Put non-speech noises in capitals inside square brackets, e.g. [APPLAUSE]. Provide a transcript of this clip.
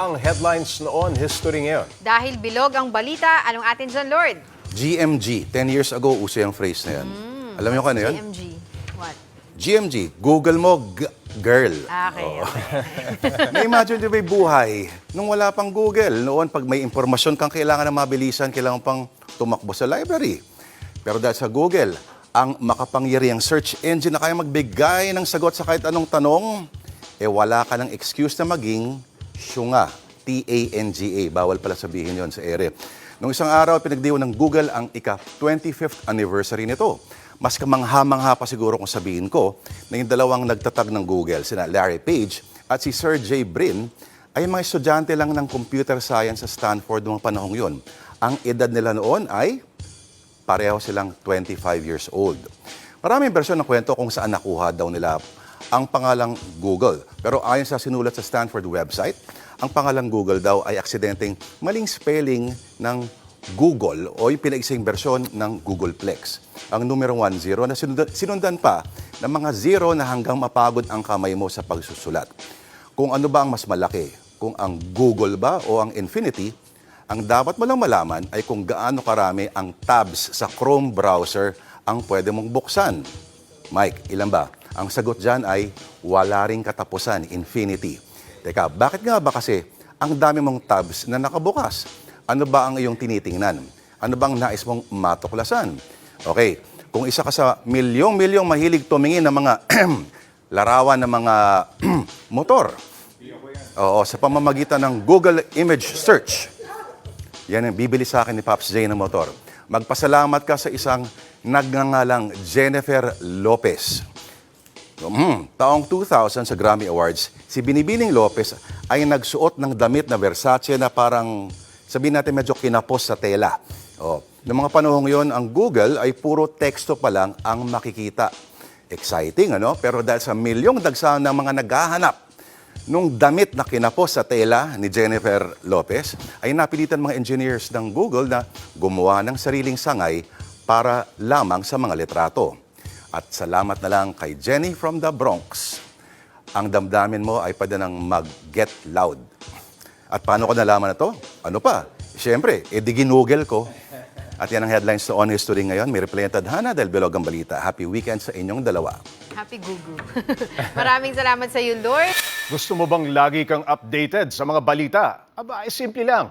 ang headlines noon, history ngayon. Dahil bilog ang balita, anong atin dyan, Lord? GMG. 10 years ago, uso yung phrase na yan. Alam niyo kung ano yun? GMG. What? GMG. Google mo, g- girl. Ah, Okay, Oo. okay. [LAUGHS] Na-imagine nyo ba yung buhay nung wala pang Google? Noon, pag may impormasyon kang kailangan na mabilisan, kailangan pang tumakbo sa library. Pero dahil sa Google, ang makapangyarihang search engine na kaya magbigay ng sagot sa kahit anong tanong, eh wala ka ng excuse na maging syunga. T-A-N-G-A. Bawal pala sabihin yon sa ere. Nung isang araw, pinagdiwan ng Google ang ika-25th anniversary nito. Mas kamangha-mangha pa siguro kung sabihin ko na yung dalawang nagtatag ng Google, sina Larry Page at si Sergey Brin, ay mga estudyante lang ng computer science sa Stanford noong panahong yon. Ang edad nila noon ay pareho silang 25 years old. Maraming bersyon ng kwento kung saan nakuha daw nila ang pangalang Google. Pero ayon sa sinulat sa Stanford website, ang pangalang Google daw ay aksidenteng maling spelling ng Google o yung pinaiksing bersyon ng Googleplex. Ang numero 10 na sinundan, sinundan pa ng mga zero na hanggang mapagod ang kamay mo sa pagsusulat. Kung ano ba ang mas malaki, kung ang Google ba o ang Infinity, ang dapat mo lang malaman ay kung gaano karami ang tabs sa Chrome browser ang pwede mong buksan. Mike, ilan ba? Ang sagot dyan ay wala ring katapusan, infinity. Teka, bakit nga ba kasi ang dami mong tabs na nakabukas? Ano ba ang iyong tinitingnan? Ano bang nais mong matuklasan? Okay, kung isa ka sa milyong-milyong mahilig tumingin ng mga [CLEARS THROAT] larawan ng mga [CLEARS THROAT] motor, Oo, sa pamamagitan ng Google Image Search. Yan ang bibili sa akin ni Pops J ng motor. Magpasalamat ka sa isang nagngangalang Jennifer Lopez. Mhm, taong 2000 sa Grammy Awards, si Binibining Lopez ay nagsuot ng damit na Versace na parang, sabihin natin medyo kinapos sa tela. Oh, noong mga panahong yon, ang Google ay puro teksto pa lang ang makikita. Exciting, ano? Pero dahil sa milyong dagsa ng mga naghahanap Nung damit na kinapos sa tela ni Jennifer Lopez, ay napilitan mga engineers ng Google na gumawa ng sariling sangay para lamang sa mga litrato. At salamat na lang kay Jenny from the Bronx. Ang damdamin mo ay pwede nang mag-get loud. At paano ko nalaman na to? Ano pa? Siyempre, edi ginugel ko. At yan ang headlines sa On History ngayon. May replay ang tadhana dahil bilog ang balita. Happy weekend sa inyong dalawa. Happy Gugu. [LAUGHS] Maraming salamat sa iyo, Lord. Gusto mo bang lagi kang updated sa mga balita? Aba, ay simple lang.